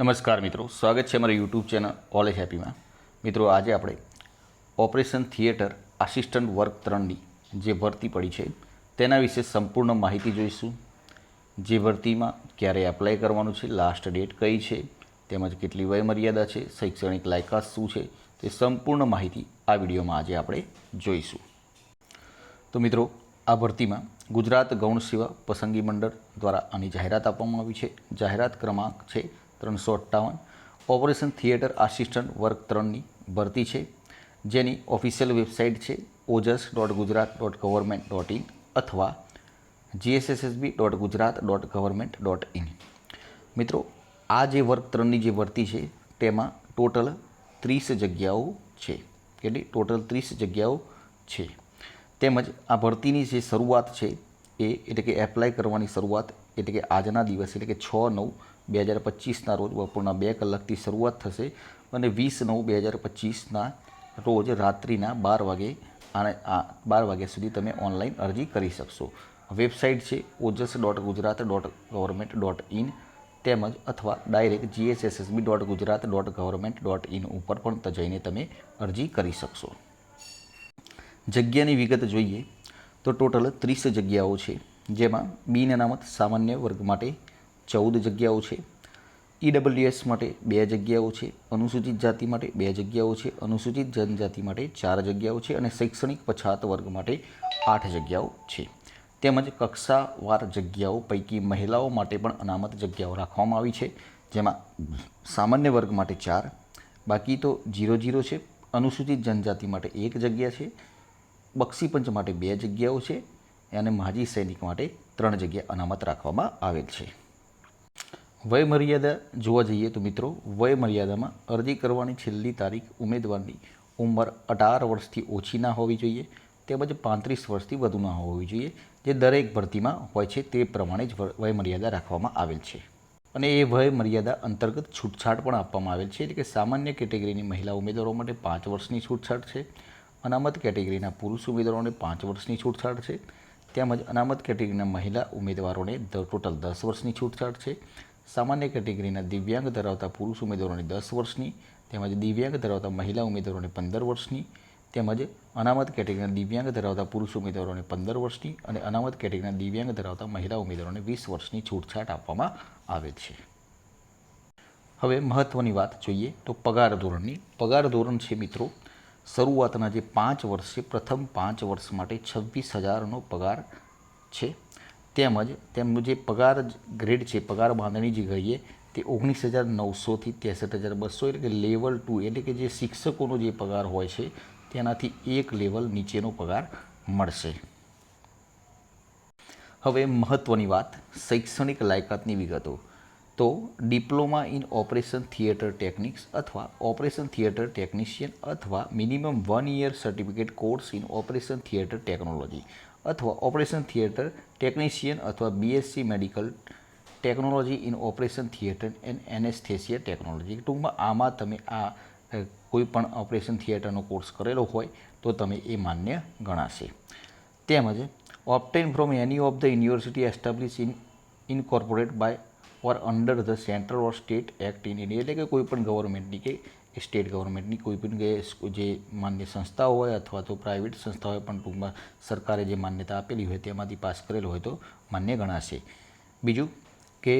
નમસ્કાર મિત્રો, સ્વાગત છે અમારા યુટ્યુબ ચેનલ ઓલેજ હેપીમાં મિત્રો, આજે આપણે ઓપરેશન થિયેટર આસિસ્ટન્ટ વર્ક ત્રણની જે ભરતી પડી છે, તેના વિશે સંપૂર્ણ માહિતી જોઈશું. જે ભરતીમાં ક્યારે એપ્લાય કરવાનું છે લાસ્ટ ડેટ કઈ છે, તેમજ કેટલી વયમર્યાદા છે, શૈક્ષણિક લાયકાત શું છે, તે સંપૂર્ણ માહિતી આ વિડીયોમાં આજે આપણે જોઈશું. તો મિત્રો, આ ભરતીમાં ગુજરાત ગૌણ સેવા પસંદગી મંડળ દ્વારા આની જાહેરાત આપવામાં આવી છે. જાહેરાત ક્રમાંક છે ત્રણસો અઠ્ઠાવન. ઓપરેશન થિયેટર આસિસ્ટન્ટ વર્ક ત્રણની ભરતી છે. જેની ઓફિશિયલ વેબસાઇટ છે Ojas dot Gujarat dot government dot in અથવા GSSSB dot Gujarat dot government dot in મિત્રો, આ જે વર્ક ત્રણની જે ભરતી છે, તેમાં ટોટલ ત્રીસ જગ્યાઓ છે. કેટલી? ટોટલ ત્રીસ જગ્યાઓ છે. તેમજ આ ભરતીની જે શરૂઆત છે, એ એટલે કે એપ્લાય કરવાની શરૂઆત એટલે કે આજના દિવસ એટલે કે છ નવ બે હજાર પચીસના રોજ બપોરના બે કલાકથી શરૂઆત થશે અને વીસ નવ બે હજાર પચીસના રોજ રાત્રિના બાર વાગે અને આ બાર વાગ્યા સુધી તમે ઓનલાઈન અરજી કરી શકશો. વેબસાઇટ છે Ojas dot Gujarat dot government dot in તેમજ અથવા direct GSSSB dot Gujarat dot government dot in ઉપર પણ જઈને તમે અરજી કરી શકશો. જગ્યાની વિગત જોઈએ તો ટોટલ ત્રીસ જગ્યાઓ છે જેમાં બિન અનામત સામાન્ય વર્ગ માટે ચૌદ જગ્યાઓ છે. ઈડબ્લ્યુએસ માટે બે જગ્યાઓ છે, અનુસૂચિત જાતિ માટે બે જગ્યાઓ છે, અનુસૂચિત જનજાતિ માટે ચાર જગ્યાઓ છે અને શૈક્ષણિક પછાત વર્ગ માટે આઠ જગ્યાઓ છે. તેમજ કક્ષાવાર જગ્યાઓ પૈકી મહિલાઓ માટે પણ અનામત જગ્યાઓ રાખવામાં આવી છે, જેમાં સામાન્ય વર્ગ માટે ચાર, બાકી તો જીરો જીરો છે, અનુસૂચિત જનજાતિ માટે એક જગ્યા છે, બક્ષીપંચ માટે બે જગ્યાઓ છે અને માજી સૈનિક માટે ત્રણ જગ્યા અનામત રાખવામાં આવેલ છે. વય મર્યાદા જોવા જઈએ તો મિત્રો વય મર્યાદામાં અરજી કરવાની છેલ્લી તારીખ ઉમેદવારની ઉંમર અઢાર વર્ષથી ઓછી ના હોવી જોઈએ, તેમજ પાંત્રીસ વર્ષથી વધુ ના હોવી જોઈએ, જે દરેક ભરતીમાં હોય છે તે પ્રમાણે જ વય મર્યાદા રાખવામાં આવેલ છે. અને એ વય મર્યાદા અંતર્ગત છૂટછાટ પણ આપવામાં આવેલ છે, એટલે કે સામાન્ય કેટેગરીની મહિલા ઉમેદવારો માટે પાંચ વર્ષની છૂટછાટ છે, અનામત કેટેગરીના પુરુષ ઉમેદવારોને પાંચ વર્ષની છૂટછાટ છે, તેમજ અનામત કેટેગરીના મહિલા ઉમેદવારોને ટોટલ દસ વર્ષની છૂટછાટ છે સામાન્ય કેટેગરીના દિવ્યાંગ ધરાવતા પુરુષ ઉમેદવારોને દસ વર્ષની તેમજ દિવ્યાંગ ધરાવતા મહિલા ઉમેદવારોને પંદર વર્ષની તેમજ અનામત કેટેગરીના દિવ્યાંગ ધરાવતા પુરુષ ઉમેદવારોને પંદર વર્ષની અને અનામત કેટેગરીના દિવ્યાંગ ધરાવતા મહિલા ઉમેદવારોને વીસ વર્ષની છૂટછાટ આપવામાં આવે છે. હવે મહત્ત્વની વાત જોઈએ તો પગાર ધોરણની. પગાર ધોરણ છે મિત્રો, શરૂઆતના જે પાંચ વર્ષ છે, પ્રથમ પાંચ વર્ષ માટે છવ્વીસ હજારનો પગાર છે. તેમજ તેમનું જે પગાર ગ્રેડ છે, પગાર બાંધણી જે કહીએ, તે ઓગણીસ હજાર નવસોથી ત્રેસઠ હજાર બસો એટલે કે લેવલ ટુ એટલે કે જે શિક્ષકોનો જે પગાર હોય છે, તેનાથી એક લેવલ નીચેનો પગાર મળશે. હવે મહત્ત્વની વાત, શૈક્ષણિક લાયકાતની વિગતો. તો diploma in operation theatre techniques અથવા ઓપરેશન થિયેટર ટેકનિશિયન અથવા minimum one year certificate course in operation theatre technology અથવા ઓપરેશન થિયેટર ટેકનિશિયન અથવા BSc medical technology in operation theatre and anaesthesia technology. ટૂંકમાં આમાં તમે આ કોઈ પણ ઓપરેશન થિયેટરનો કોર્સ કરેલો હોય તો તમે એ માન્ય ગણાશે. તેમજ obtain from any of the university establish in, incorporate by or under the central or state act in India એટલે કે કોઈ પણ ગવર્મેન્ટની કે સ્ટેટ ગવર્મેન્ટની કોઈ પણ જે માન્ય સંસ્થાઓ હોય અથવા તો પ્રાઇવેટ સંસ્થાઓ હોય, પણ ટૂંકમાં સરકારે જે માન્યતા આપેલી હોય તેમાંથી પાસ કરેલો હોય તો માન્ય ગણાશે. બીજું કે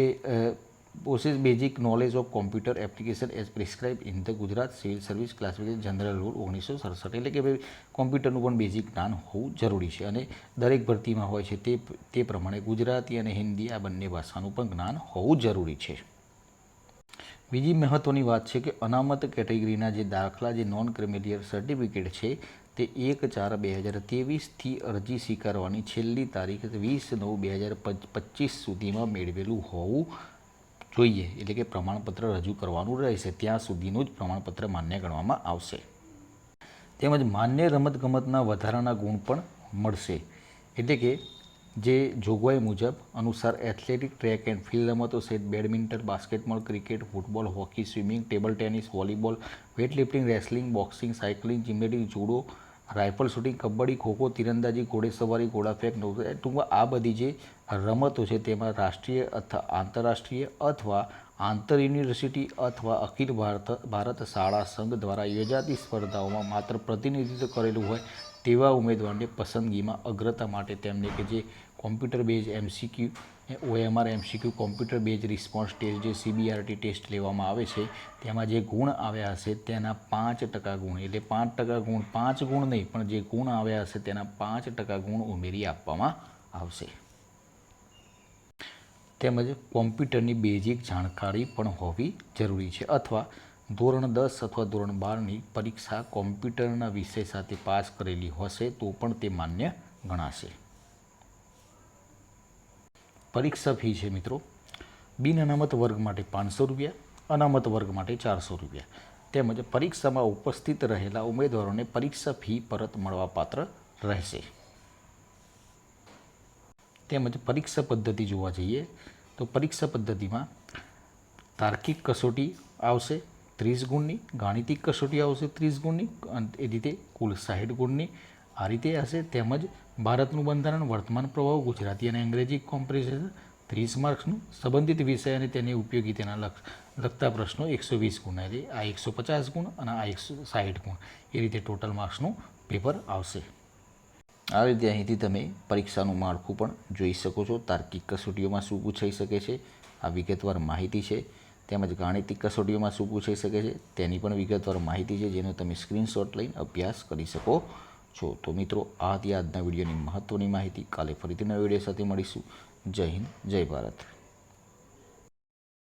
possess basic knowledge of computer application as prescribe in the Gujarat civil service classification general rule ઓગણીસો સડસઠ એટલે કે ભાઈ કોમ્પ્યુટરનું પણ બેઝિક જ્ઞાન હોવું જરૂરી છે અને દરેક ભરતીમાં હોય છે તે તે પ્રમાણે ગુજરાતી અને હિન્દી આ બંને ભાષાનું પણ જ્ઞાન હોવું જરૂરી છે. બીજી મહત્ત્વની વાત છે કે અનામત કેટેગરીના જે દાખલા, જે નોન ક્રિમિલિયર સર્ટિફિકેટ છે, તે એક ચાર બે હજાર ત્રેવીસથી અરજી સ્વીકારવાની છેલ્લી તારીખ વીસ નવ બે હજાર પચીસ સુધીમાં મેળવેલું હોવું જોઈએ, એટલે કે પ્રમાણપત્ર રજૂ કરવાનું રહેશે. ત્યાં સુધીનું જ પ્રમાણપત્ર માન્ય ગણવામાં આવશે. તેમજ માન્ય રમતગમતના વધારાના ગુણ પણ મળશે. એટલે કે જે જોગવાઈ મુજબ અનુસાર એથ્લેટિક, ટ્રેક એન્ડ ફિલ્ડ રમતો સહિત badminton, basketball, cricket, football, hockey, swimming, table tennis, volleyball, weightlifting, wrestling, boxing, cycling, gymnastic, judo rifle shooting, kabaddi, kho kho, તીરંદાજી, ઘોડેસવારી, ઘોડાફેંક ટૂંકમાં આ બધી જે રમતો છે તેમાં રાષ્ટ્રીય અથવા આંતરરાષ્ટ્રીય અથવા આંતર યુનિવર્સિટી અથવા અખિલ ભારત ભારત શાળા સંઘ દ્વારા યોજાતી સ્પર્ધાઓમાં માત્ર પ્રતિનિધિત્વ કરેલું હોય તેવા ઉમેદવારને પસંદગીમાં અગ્રતા માટે તેમને કે જે computer base MCQ OMR MCQ computer base response test જે સીબીઆરટી ટેસ્ટ લેવામાં આવે છે, તેમાં જે ગુણ આવ્યા હશે તેના પાંચ ટકા ગુણ, એટલે પાંચ ટકા ગુણ પાંચ ગુણ નહીં, પણ જે ગુણ આવ્યા હશે તેના પાંચ ટકા ગુણ ઉમેરી આપવામાં આવશે. તેમજ કોમ્પ્યુટરની બેઝિક જાણકારી પણ હોવી જરૂરી છે અથવા ધોરણ દસ અથવા ધોરણ બારની પરીક્ષા કોમ્પ્યુટરના વિષય સાથે પાસ કરેલી હશે તો પણ તે માન્ય ગણાશે. પરીક્ષા ફી છે મિત્રો. બિન અનામત વર્ગ માટે પાંચસો રૂપિયા, અનામત વર્ગ માટે ચારસો રૂપિયા. તેમજ પરીક્ષામાં ઉપસ્થિત રહેલા ઉમેદવારોને પરીક્ષા ફી પરત મળવાપાત્ર રહેશે. તેમજ પરીક્ષા પદ્ધતિ જોવા જઈએ, તો પરીક્ષા પદ્ધતિમાં તાર્કિક કસોટી આવશે, ત્રીસ ગુણની, ગાણિતિક કસોટી આવશે ત્રીસ ગુણની એ રીતે કુલ સાઠ ગુણની, આ રીતે હશે. તેમજ ભારતનું બંધારણ, વર્તમાન પ્રભાવ ગુજરાતી અને અંગ્રેજી કોમ્પ્રિશન, ત્રીસ માર્ક્સનું સંબંધિત વિષય અને તેની ઉપયોગિતાના લક્ષ લગતા પ્રશ્નો એકસો વીસ ગુણ એટલે આ એકસો પચાસ ગુણ અને આ એકસો સાહીઠ ગુણ. એ રીતે ટોટલ માર્ક્સનું પેપર આવશે. આ રીતે અહીંથી તમે પરીક્ષાનું માળખું પણ જોઈ શકો છો. તાર્કિક કસોટીઓમાં શું પૂછાઈ શકે છે? આ વિગતવાર માહિતી છે. તેમજ ગાણિતિક કસોટીઓમાં શું પૂછાઈ શકે છે? તેની પણ વિગતવાર માહિતી છે, જેનો તમે સ્ક્રીનશોટ લઈને અભ્યાસ કરી શકો છો. તો મિત્રો, આ હતી આજના વિડીયોની મહત્ત્વની માહિતી. કાલે ફરીથી નવા વીડિયો સાથે મળીશું. જય હિન્દ, જય ભારત.